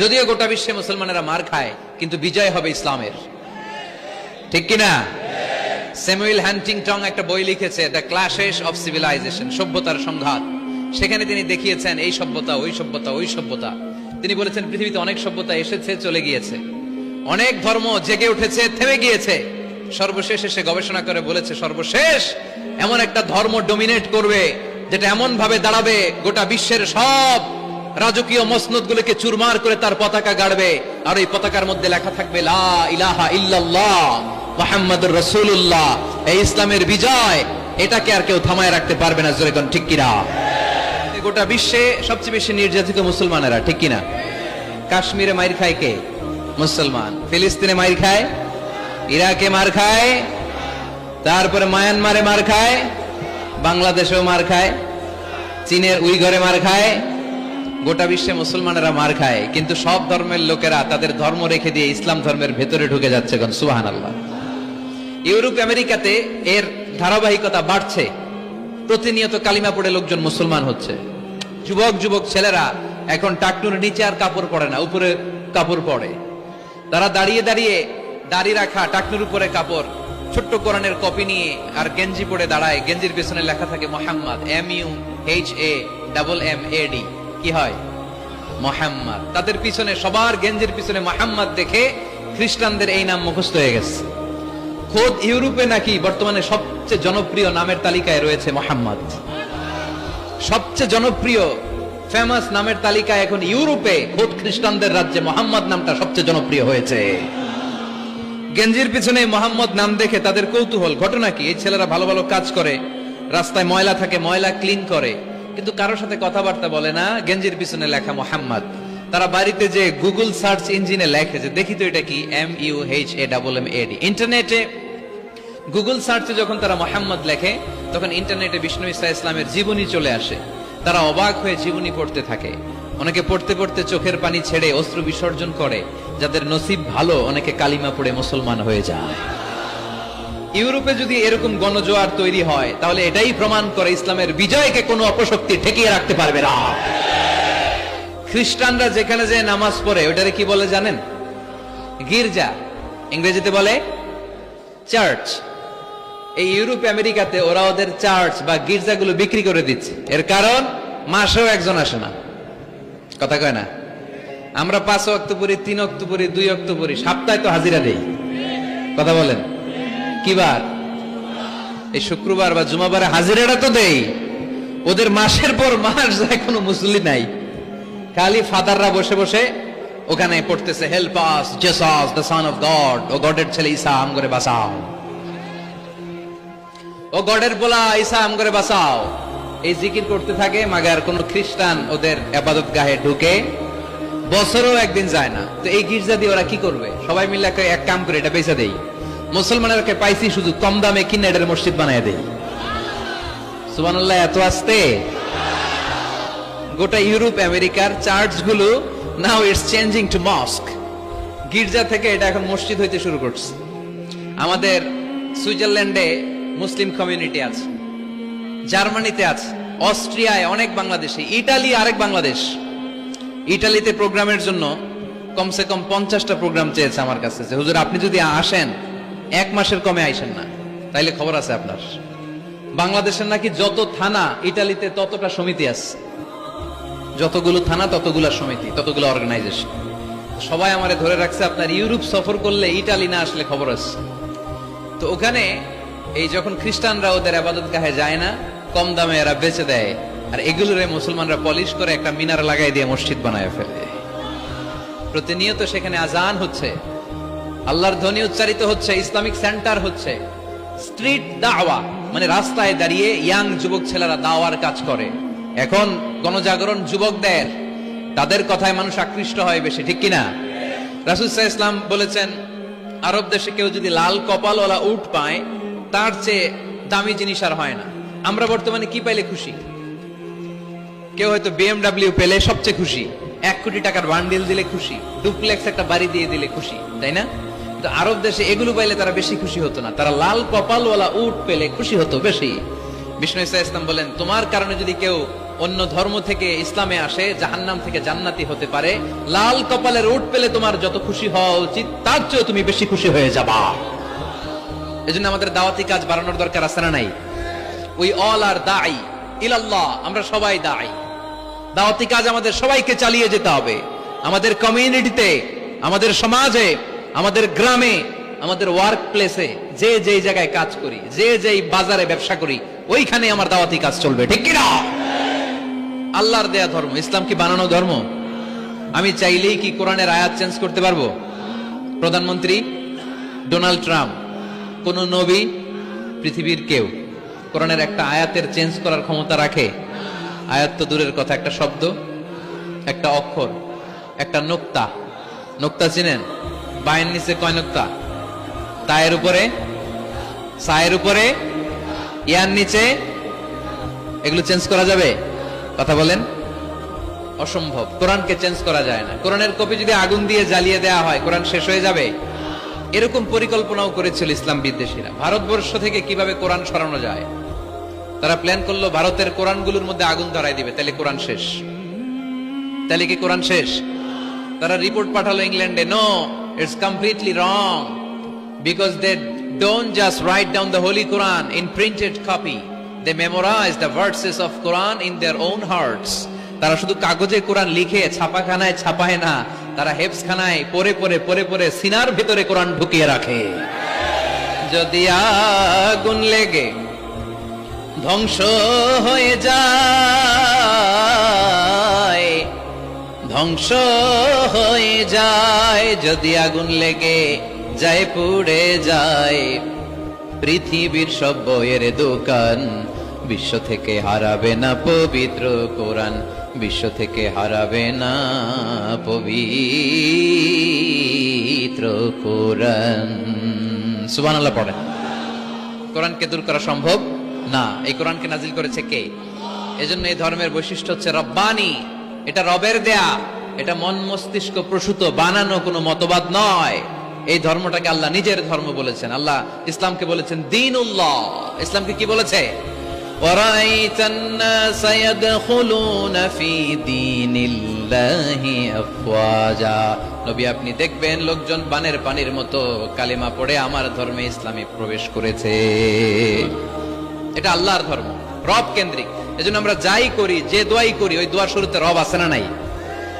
যদিও গোটা বিশ্বে মুসলমানেরা মার খায়, কিন্তু বিজয় হবে ইসলামের। ঠিক কিনা? স্যামুয়েল হ্যান্টিংটং একটা বই লিখেছে, দ্য ক্লাশেস অফ সিভিলাইজেশন সভ্যতার সংঘাত। সেখানে তিনি দেখিয়েছেন, এই সভ্যতা, ওই সভ্যতা ওই সভ্যতা। তিনি বলেছেন, পৃথিবীতে অনেক সভ্যতা এসেছে, চলে গিয়েছে। অনেক ধর্ম জেগে উঠেছে, থেমে গিয়েছে। সর্বশেষ এসে গবেষণা করে বলেছে, সর্বশেষ এমন একটা ধর্ম ডোমিনেট করবে, যেটা এমন ভাবে দাঁড়াবে গোটা বিশ্বের সব রাজকীয় মসনদ গুলোকে চুরমার করে তার পতাকা গাড়বে। আর ওই পতাকার মধ্যে লেখা থাকবে, লা ইলাহা রসুল্লাহ এই ইসলামের বিজয়, এটাকে আর কেউ থামায় রাখতে পারবে না, জোরে কোন ঠিক কিনা? গোটা বিশ্বে সবচেয়ে বেশি নির্যাতিত মুসলমানেরা, ঠিক কিনা? কাশ্মীরে মাইর খায় কে? মুসলমান। ফিলিস্তিনে মাইর খায়? ইরাকে মার খায়? তারপরে মায়ানমারে মার খায়? বাংলাদেশেও মার খায়? চীনের উইঘরে মার খায়? গোটা বিশ্বে মুসলমানেরা মার খায়, কিন্তু সব ধর্মের লোকেরা তাদের ধর্ম রেখে দিয়ে ইসলাম ধর্মের ভেতরে ঢুকে যাচ্ছে সুবাহান আল্লাহ ইউরোপ, আমেরিকাতে এর ধারাবাহিকতা বাড়ছে, প্রতিনিয়ত কালিমা পড়ে লোকজন মুসলমান হচ্ছে। যুবক যুবক ছেলেরা এখন টাকটুর নিচে আর কাপড় পরে না, উপরে কাপড় পরে। তারা দাঁড়িয়ে দাঁড়িয়ে দাড়ি রাখা টাকনুর উপরে কাপড়, ছোট্ট কোরআনের কপি নিয়ে আর গেঞ্জি পরে দাঁড়ায়, গেঞ্জির পেছনে লেখা থাকে Mohammad, M U H A double M A D. কি হয়? মোহাম্মদ। তাদের পিছনে, সবার গেঞ্জির পিছনে মোহাম্মদ দেখে খ্রিস্টানদের এই নাম মুখস্থ হয়ে গেছে। খোদ ইউরোপে নাকি বর্তমানে সবচেয়ে জনপ্রিয় নামের তালিকায় রয়েছে মোহাম্মদ। সবচেয়ে জনপ্রিয় ফেমাস নামের তালিকায় এখন ইউরোপে খোদ খ্রিস্টানদের রাজ্যে মোহাম্মদ নামটা সবচেয়ে জনপ্রিয় হয়েছে। গেঞ্জির পিছনে মোহাম্মদ নাম দেখে তাদের কৌতূহল। ঘটনা কি? এই ছেলেরা ভালো ভালো কাজ করে, রাস্তায় ময়লা থাকে, ময়লা ক্লিন করে। কিন্তু কারোর সাথে কথাবার্তা বলে না। গেঞ্জির পিছনে লেখা মোহাম্মদ। তারা বাড়িতে যে গুগল সার্চ ইঞ্জিনে লেখে যে, দেখি তো এটা কি? M U H A double M A D ইন্টারনেটে গুগল সার্চে যখন তারা মোহাম্মদ লেখে, তখন ইন্টারনেটে বিষ্ণু ইসা ইসলামের জীবনী চলে আসে। তারা অবাক হয়ে জীবনী পড়তে থাকে। অনেকে পড়তে পড়তে চোখের পানি ছেড়ে অস্ত্র বিসর্জন করে, যাদের নসিব ভালো, অনেকে কালিমা পড়ে মুসলমান হয়ে যায়। ইউরোপে যদি এরকম গণজোয়ার তৈরি হয়, তাহলে এটাই প্রমাণ করে ইসলামের বিজয়কে কোনো অপশক্তি ঠেকিয়ে রাখতে পারবে না। খ্রিস্টানরা যেখানে যে নামাজ পড়ে, ওটারে কি বলে জানেন? গির্জা। ইংরেজিতে বলে চার্চ। এই ইউরোপ, আমেরিকাতে ওরা ওদের চার্চ বা গির্জাগুলো বিক্রি করে দিচ্ছে। এর কারণ, মাসেও একজন আসে না। কথা কয় না? আমরা পাঁচ অক্টোবরী তিন অক্টোবরী দুই অক্টোবরী সপ্তাহে তো হাজিরা দেই। কথা বলেন। কিবার এই শুক্রবার বা জুমাবারে হাজিরাটা তো দেই। ওদের মাসের পর মাস যায় কোনো মুসলি নাই। খালি ফাদাররা বসে বসে ওখানে পড়তেছে help us Jesus the son of God ও গডের ছেলে ঈসা, আম করে বাঁচাও। ও গডের বলা ঈসা, আম করে বাঁচাও। এই জিকির করতে থাকে, মাগার কোন খ্রিস্টান ওদের আবাদত গাহে ঢুকে, বছরও একদিন যায় না। তো এই গির্জা দিয়ে ওরা কি করবে? সবাই মিলে এক- কাম করে, এটা বেচা দেই। মুসলমানেরকে পাইছি শুধু কম দামে কিনে এটার মসজিদ বানায় দেই। সুবহানাল্লাহ, এত আসতে? গোটা ইউরোপ, আমেরিকার চার্চগুলো now it's changing to mosque গির্জা থেকে এটা এখন মসজিদ হইতে শুরু করছে। আমাদের সুইজারল্যান্ডে মুসলিম কমিউনিটি আছে। জার্মানিতে আছে। অস্ট্রিয়ায় অনেক বাংলাদেশি। ইটালি আরেক বাংলাদেশ। ইটালিতে প্রোগ্রামের জন্য কমসে কম পঞ্চাশটা প্রোগ্রাম চেয়েছে আমার কাছে। যে হুজুর, আপনি যদি আসেন এক মাসের কমে আইসেন না। তাইলে খবর আছে আপনার। বাংলাদেশের নাকি যত থানা, ইটালিতে ততটা সমিতি আছে। যতগুলো থানা, ততগুলো সমিতি, ততগুলো অর্গানাইজেশন সবাই আমারে ধরে রাখছে, আপনার ইউরোপ সফর করলে ইটালি না আসলে খবর আছে। তো ওখানে এই যখন খ্রিস্টানরা ওদের আবাদত গাহে যায় না, কম দামে এরা বেচে দেয়। আর এগুলোরে মুসলমানরা পলিশ করে একটা মিনার লাগাই দিয়ে মসজিদ বানায় ফেলে। প্রতিনিয়ত সেখানে আজান হচ্ছে। আল্লাহর ধ্বনি উচ্চারিত হচ্ছে, ইসলামিক সেন্টার হচ্ছে। স্ট্রিট দাওয়া মানে রাস্তায় দাঁড়িয়ে ইয়াং যুবক ছেলেরা দাওয়ার কাজ করে। এখন গণজাগরণ যুবকদের, তাদের কথায় মানুষ আকৃষ্ট হয় বেশি, ঠিক কিনা? রাসুসাহ ইসলাম বলেছেন, আরব দেশে কেউ যদি লাল কপালওয়ালা উট পায়, তার চেয়ে দামি জিনিস আর হয় না। আমরা বর্তমানে কি পাইলে খুশি? কেউ হয়তো বিএমডাব্লিউ পেলে সবচেয়ে খুশি। এক কোটি টাকার বান্ডিল দিলে খুশি। ডুপ্লেক্স একটা বাড়ি দিয়ে দিলে খুশি, তাই না? কিন্তু আরব দেশে এগুলো পাইলে তারা বেশি খুশি হতো না। তারা লাল কপালওয়ালা উট পেলে খুশি হতো বেশি। বিষ্ণু ইসা ইসলাম বলেন, তোমার কারণে যদি কেউ অন্য ধর্ম থেকে ইসলামে আসে, জাহান্নাম থেকে জান্নাতি হতে পারে, লাল কপালের উঠ পেলে তোমার যত খুশি হওয়া উচিত, তার চেয়েও তুমি বেশি খুশি হয়ে যাবা। এজন্য আমাদের দাওয়াতি কাজ বাড়ানোর দরকার আছে না নাই? উই অল আর দাই ইলাল্লাহ আমরা সবাই দাই দাওয়াতি কাজ আমাদের সবাইকে চালিয়ে যেতে হবে। আমাদের কমিউনিটিতে আমাদের সমাজে আমাদের গ্রামে, আমাদের ওয়ার্ক প্লেসে যে যেই জায়গায় কাজ করি, যে যেই বাজারে ব্যবসা করি, ওইখানে আমার দাওয়াতি কাজ চলবে, ঠিক কিনা? আল্লাহর দেয়া ধর্ম, ইসলাম কি বানানো ধর্ম? আমি চাইলেই কি কোরআনের আয়াত চেঞ্জ করতে পারব? প্রধানমন্ত্রী ডোনাল্ড ট্রাম্প, কোন নবী পৃথিবীর কেউ কোরআনের একটা আয়াতের চেঞ্জ করার ক্ষমতা রাখে? আয়াত তো দূরের কথা, একটা শব্দ, একটা অক্ষর, একটা নোক্তা। নোক্তা চিনেন? বায়ের নিচে কয় নোক্তা? তায়ের উপরে? সায়ের উপরে? ইয়ার নিচে? এগুলো চেঞ্জ করা যাবে? কথা বলেন। অসম্ভব। কোরআনকে চেঞ্জ করা যায় না। কোরআনের কপি যদি আগুন দিয়ে জ্বালিয়ে দেওয়া হয়, কোরআন শেষ হয়ে যাবে? এরকম পরিকল্পনাও করেছিল ইসলাম বিদ্বেষীরা। ভারতবর্ষ থেকে কীভাবে কোরআন সরানো যায়? তারা প্ল্যান করল ভারতের কোরআনগুলোর মধ্যে আগুন ধরাই দিবে, তাহলে কোরআন শেষ। তাহলে কি কোরআন শেষ? তারা রিপোর্ট পাঠালো ইংল্যান্ডে no it's completely wrong. Because they don't just write down the holy Quran in printed copy. They memorise the verses of Quran in their own hearts তারা শুধু কাগজে কোরআন লিখে ছাপাখানায় ছাপায় না, তারা হেফস খানায় পরে পরে পরে পরে সিনার ভিতরে কোরআন ঢুকিয়ে রাখে। যদি আগুন লেগে ধ্বংস হয়ে যায় ধ্বংস হয়ে যায়। যদি আগুন লেগে যায়, পুড়ে যায়। পৃথিবীর সব বইয়ের দোকান বিশ্ব থেকে হারাবে না পবিত্র কোরআন। বিশ্ব থেকে হারাবে না পবিত্র কোরআন। সুবহানাল্লাহ পড়েন। কোরআনকে দূর করা সম্ভব? না। এই কোরআনকে নাজিল করেছে কে? এজন্য এই ধর্মের বৈশিষ্ট্য হচ্ছে রব্বানি। এটা রবের দেয়া। এটা মন মস্তিষ্ক প্রসূত বানানো কোনো মতবাদ নয় এই ধর্মটাকে আল্লাহ নিজের ধর্ম বলেছেন আল্লাহ ইসলামকে বলেছেন দিনুল্লাহ ইসলামকে কি বলেছে وَرَأَيْتَ النَّاسَ يَدْخُلُونَ فِي دِينِ اللَّهِ أَفْوَاجًا নবী আপনি দেখবেন লোকজন বানের পানির মতো কালিমা পড়ে আমার ধর্মে ইসলামে প্রবেশ করেছে এটা আল্লাহর ধর্ম রব কেন্দ্রিক এজন্য আমরা যাই করি যে দোয়াই করি ওই দোয়ার শুরুতে রব আছে না নাই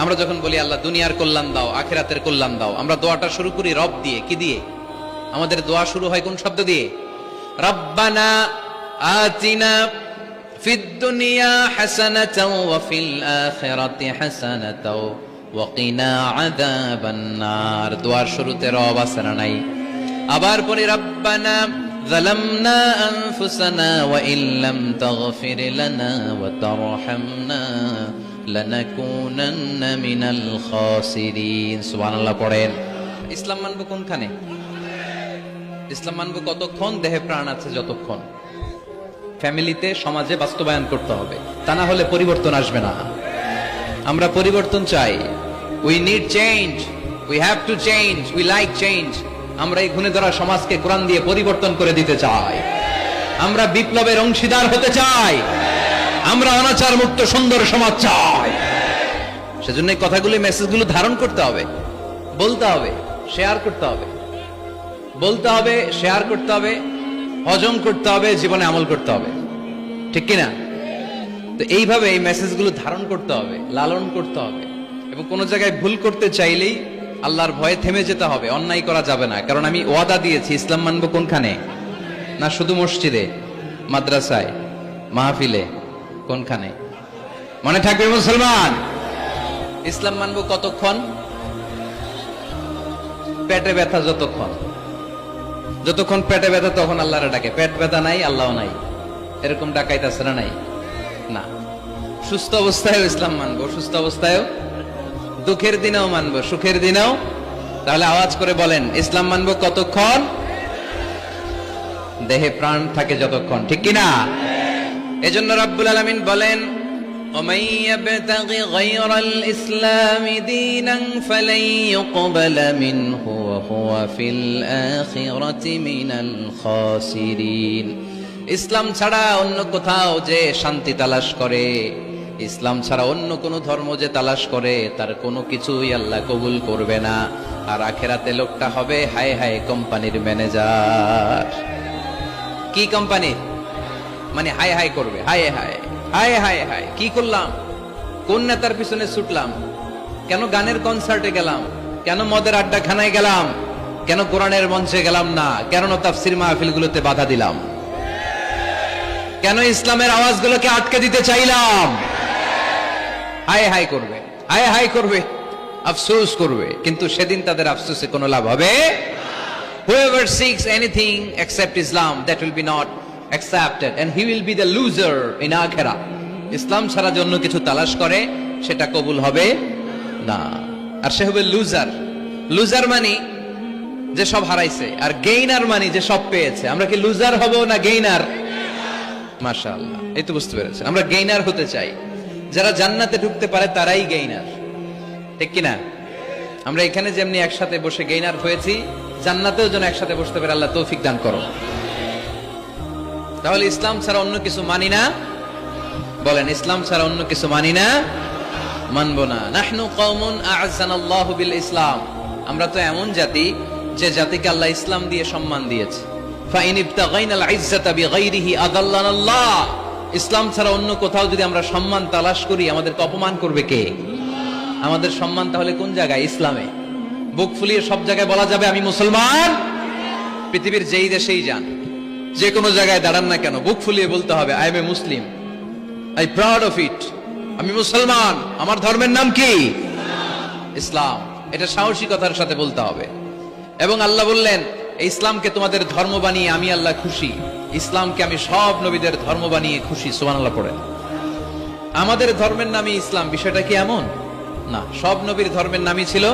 আমরা যখন বলি, আল্লাহ, দুনিয়ার কল্যাণ দাও, আখেরাতের কল্যাণ দাও, আমরা দোয়াটা শুরু করি, রব দিয়ে। কি দিয়ে? আমাদের দোয়া শুরু হয় কোন শব্দ দিয়ে? রব্বানা আতিনা ফিদ দুনিয়া হাসানাতাও ওয়া ফিল আখিরাতি হাসানাতাও ওয়া কিনা আযাবান নার দোয়ার শুরুতে রব আছে না নাই? আবার পরে রব্বানা যালামনা আনফুসানা ওয়া ইল্লাম তাগফির লানা ওয়া তারহামনা। লানাকুনান্না মিনাল খাসিরিন সুবহানাল্লাহ, পড়েন। ইসলাম মানব কোনখানে? ইসলাম মানব কতক্ষণ দেহে প্রাণ আছে যতক্ষণ? ফ্যামিলিতে, সমাজে বাস্তবায়ন করতে হবে। তা না হলে পরিবর্তন আসবে না। আমরা পরিবর্তন চাই। We need change we have to change we like change আমরা এই ঘুণে ধরা সমাজকে কোরআন দিয়ে পরিবর্তন করে দিতে চাই। আমরা বিপ্লবের অংশীদার হতে চাই। আমরা অনাচার মুক্ত সুন্দর সমাজ চাই। সেজন্য এই কথাগুলি মেসেজগুলো ধারণ করতে হবে, বলতে হবে শেয়ার করতে হবে। বলতে হবে শেয়ার করতে হবে, হজম করতে হবে, জীবনে আমল করতে হবে। ঠিক কিনা? তো এইভাবে এই মেসেজগুলো ধারণ করতে হবে, লালন করতে হবে। এবং কোনো জায়গায় ভুল করতে চাইলেই আল্লাহর ভয়ে থেমে যেতে হবে, অন্যায় করা যাবে না। কারণ আমি ওয়াদা দিয়েছি, ইসলাম মানব কোনখানে? না শুধু মসজিদে, মাদ্রাসায়, মাহফিলে। কোনখানে? মনে থাকবে মুসলমান? ইসলাম মানবো কতক্ষণ? পেটে ব্যথা যতক্ষণ। যতক্ষণ পেটে ব্যথা তখন আল্লাহরে ডাকে। পেট ব্যথা নাই আল্লাহ নাই। এরকম ডাকাইতেছে না নাই? না। সুস্থ অবস্থায়ও ইসলাম মানবো, সুস্থ অবস্থায়ও। দুঃখের দিনেও মানবো, সুখের দিনেও। তাহলে আওয়াজ করে বলেন, ইসলাম মানবো কতক্ষণ? দেহে প্রাণ থাকে যতক্ষণ, ঠিক কিনা? এজন্য রাব্বুল আলামিন বলেন ومن يبتغ غير الإسلام دينا فلن يقبل منه وهو في الآخرة من الخاسرين ইসলাম ছাড়া অন্য কোথাও যে শান্তি তালাশ করে ইসলাম ছাড়া অন্য কোনো ধর্ম যে তালাশ করে তার কোনো কিছুই আল্লাহ কবুল করবে না আর আখেরাতে লোকটা হবে হায় হায় কোম্পানির ম্যানেজার কি কোম্পানির মানে হায় হায় করবে, হায় হায় হায় হায় হায়। কি করলাম? কোন নেতার পিছনে ছুটলাম? কেন গানের কনসার্টে গেলাম? কেন মদের আড্ডাখানায় গেলাম? কেন কোরআনের মঞ্চে গেলাম না? কেন তাফসির মাহফিলগুলোতে বাধা দিলাম? কেন ইসলামের আওয়াজগুলোকে আটকে দিতে চাইলাম? হায় হায় করবে, হায় হায় করবে, আফসোস করবে। কিন্তু সেদিন তাদের আফসোসে কোনো লাভ হবে? Whoever seeks anything except Islam, that will be not accepted, and he will be the loser in akhirah. ইসলাম ছাড়া জন্য কিছু তালাশ করে, সেটা কবুল হবে না। আর সে হবে লুজার লুজার মানে যে সব হারাইছে, আর গেইনার মানে যে সব পেয়েছে। আমরা কি লুজার হব না গেইনার মাশাআল্লাহ, এই তো বুঝতে পেরেছেন। আমরা গেইনার হতে চাই। যারা জান্নাতে ঢুকতে পারে, তারাই গেইনার ঠিক কিনা? আমরা এখানে যেমনি একসাথে বসে গেইনার হয়েছি, জান্নাতেও যেন একসাথে বসতে পারে, আল্লাহ তৌফিক দান করো। তাহলে ইসলাম ছাড়া অন্য কিছু মানি না? বলেন, ইসলাম ছাড়া অন্য কিছু মানি না? মানবো না। নাহনু কওমুন বিল ইসলাম। আমরা তো এমন জাতি যে জাতিকে আল্লাহ ইসলাম দিয়ে সম্মান দিয়েছে। ইসলাম ছাড়া অন্য কোথাও যদি আমরা সম্মান তালাশ করি, আমাদেরকে অপমান করবে কে? আমাদের সম্মান তাহলে কোন জায়গায়? ইসলামে। বুক ফুলিয়ে সব জায়গায় বলা যাবে, আমি মুসলমান? পৃথিবীর যেই দেশেই যান। যে কোনো জায়গায় দাঁড়ান না কেন, বুক ফুলিয়ে বলতে হবে I am a Muslim I proud of it আমি মুসলমান, আমার ধর্মের নাম কি? ইসলাম, এটা সাহসিকতার সাথে বলতে হবে। এবং আল্লাহ বললেন ইসলামকে তোমাদের ধর্ম বানিয়ে আমি আল্লাহ খুশি, ইসলামকে আমি সব নবীদের ধর্ম বানিয়ে খুশি। সুমান আল্লাহ পড়েন। আমাদের ধর্মের নামই ইসলাম, বিষয়টা কি এমন? না, সব নবীর ধর্মের নামই ছিল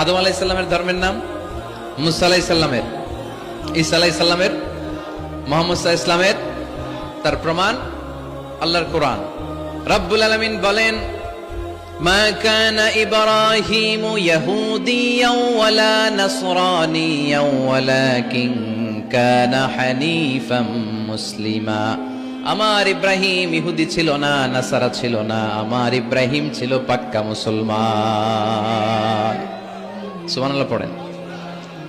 আদম আলাইসাল্লামের ধর্মের নাম, মুসা আলাইসাল্লামের ঈসা আলাইসাল্লামের মোহাম্মদ সাল্লাহ ইসলামের তার প্রমাণ আল্লাহর কোরআন রব্বুল আলমিন বলেন ما كان إبراهيم يهوديا ولا نصرانيا ولكن كان حنيفا مسلما আমার ইব্রাহিম ইহুদি ছিল না নাসারা ছিল না আমার ইব্রাহিম ছিল পাক্কা মুসলমান সুবহানাল্লাহ পড়েন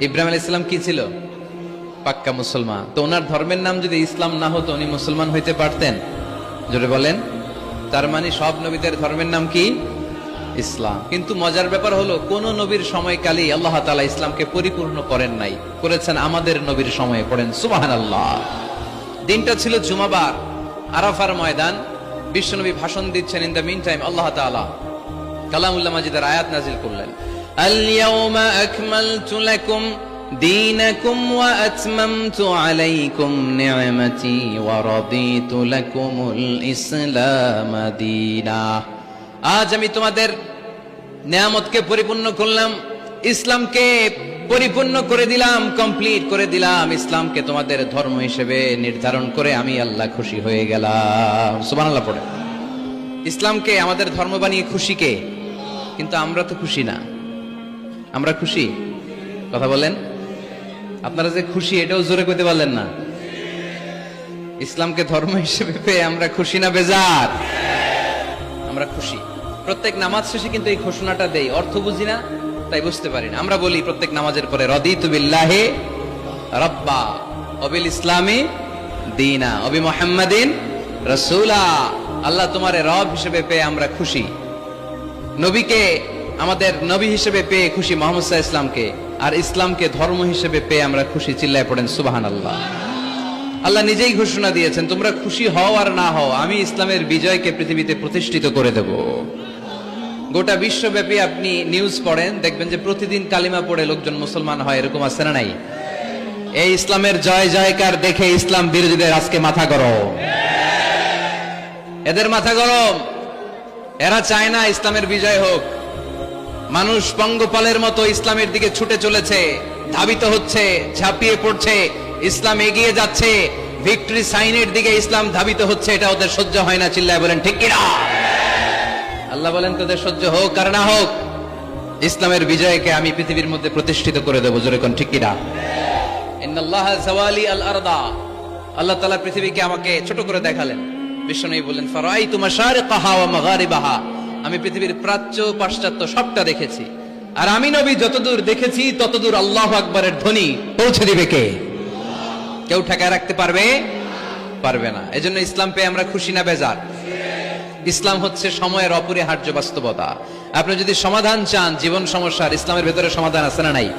ইব্রাহিম আলাইহিস সালাম কি ছিল পাক্কা মুসলমান। তো ওনার ধর্মের নাম যদি ইসলাম না হতো, উনি মুসলমান হইতে পারতেন? জোরে বলেন। তার মানে সব নবীদের ধর্মের নাম কি? ইসলাম। কিন্তু মজার ব্যাপার হলো, কোন নবীর সময়কালেই আল্লাহ তালা ইসলামকে পরিপূর্ণ করেন নাই। করেছেন আমাদের নবীর সময়ে, পড়েন সুবাহান আল্লাহ দিনটা ছিল জুমাবার, আরাফার ময়দান। বিশ্বনবী ভাষণ দিচ্ছেন, ইন দ্য মিন টাইম আল্লাহ তালা কালামুল্লা মাজিদের আয়াত নাজিল করলেন। আল دينكم وأتممت عليكم نعمتي ورضيت لكم الإسلام دينا আজ আমি তোমাদের নিয়ামতকে পরিপূর্ণ করলাম ইসলামকে পরিপূর্ণ করে দিলাম কমপ্লিট করে দিলাম ইসলামকে তোমাদের ধর্ম হিসেবে নির্ধারণ করে আমি আল্লাহ খুশি হয়ে গেলাম সুবহানাল্লাহ পড়ে ইসলামকে আমাদের ধর্ম বানিয়ে খুশি কে কিন্তু আমরা তো খুশি না আমরা খুশি কথা বলেন আপনারা যে খুশি, এটাও জোরে কইতে পারলেন না। ইসলামকে ধর্ম হিসেবে পেয়ে আমরা খুশি না, বেজার। আমরা খুশি। প্রত্যেক নামাজ শেষে কিন্তু এই ঘোষণাটা দেই। অর্থ বুঝি না, তাই বুঝতে পারি না। আমরা বলি, প্রত্যেক নামাজের পরে, রদিতু বিল্লাহে রব্বা। অবিল ইসলামী দিনা, অবি মোহাম্মদিন রসুলা। আল্লাহ তোমারে রব হিসেবে পেয়ে আমরা খুশি। নবীকে, আমাদের নবী হিসেবে পেয়ে খুশি মোহাম্মদ ইসলামকে আর ইসলামকে ধর্ম হিসেবে পেয়ে আমরা খুশি, চিল্লায় পড়েন সুবাহান আল্লাহ আল্লাহ নিজেই ঘোষণা দিয়েছেন, তোমরা খুশি হও আর না হও, আমি ইসলামের বিজয়কে পৃথিবীতে প্রতিষ্ঠিত করে দেব। গোটা বিশ্বব্যাপী আপনি নিউজ পড়েন, দেখবেন যে প্রতিদিন কালিমা পড়ে লোকজন মুসলমান হয়, এরকম আছে না নাই? এই ইসলামের জয় জয়কার দেখে ইসলাম বিরোধীদের আজকে মাথা গরম। এদের মাথা গরম। এরা চায় না ইসলামের বিজয় হোক। মানুষ পঙ্গপালের মতো ইসলামের দিকে ছুটে চলেছে, ধাবিত হচ্ছে, ঝাঁপিয়ে পড়ছে, ইসলাম এগিয়ে যাচ্ছে, ভিক্টরি সাইনের দিকে ইসলাম ধাবিত হচ্ছে, এটা ওদের সহ্য হয় না, চিল্লায় বলেন, ঠিক কিনা? আল্লাহ বলেন তোদের সহ্য হোক আর না হোক, ইসলামের বিজয়কে আমি পৃথিবীর মধ্যে প্রতিষ্ঠিত করে দেবো, জোরে কোন ঠিক কিনা? আল্লাহ তাআলা পৃথিবীকে আমাকে ছোট করে দেখালেন। বিষ্ণু বললেন ফারাই তোমার সারে কাহা ও মাগারিবাহা। আমি পৃথিবীর প্রাচ্য পাশ্চাত্য সবটা দেখেছি। আর আমি নবী যতদূর দেখেছি, ততদূর আল্লাহ আকবরের ধ্বনি পৌঁছে দিবে কে? কেউ ঠেকায় রাখতে পারবে? পারবে না। এজন্য ইসলাম পেয়ে আমরা খুশি না বেজার। ইসলাম হচ্ছে সময়ের অপরিহার্য বাস্তবতা। আপনি যদি সমাধান চান, জীবন সমস্যার ইসলামের ভেতরে সমাধান আছে না নাই?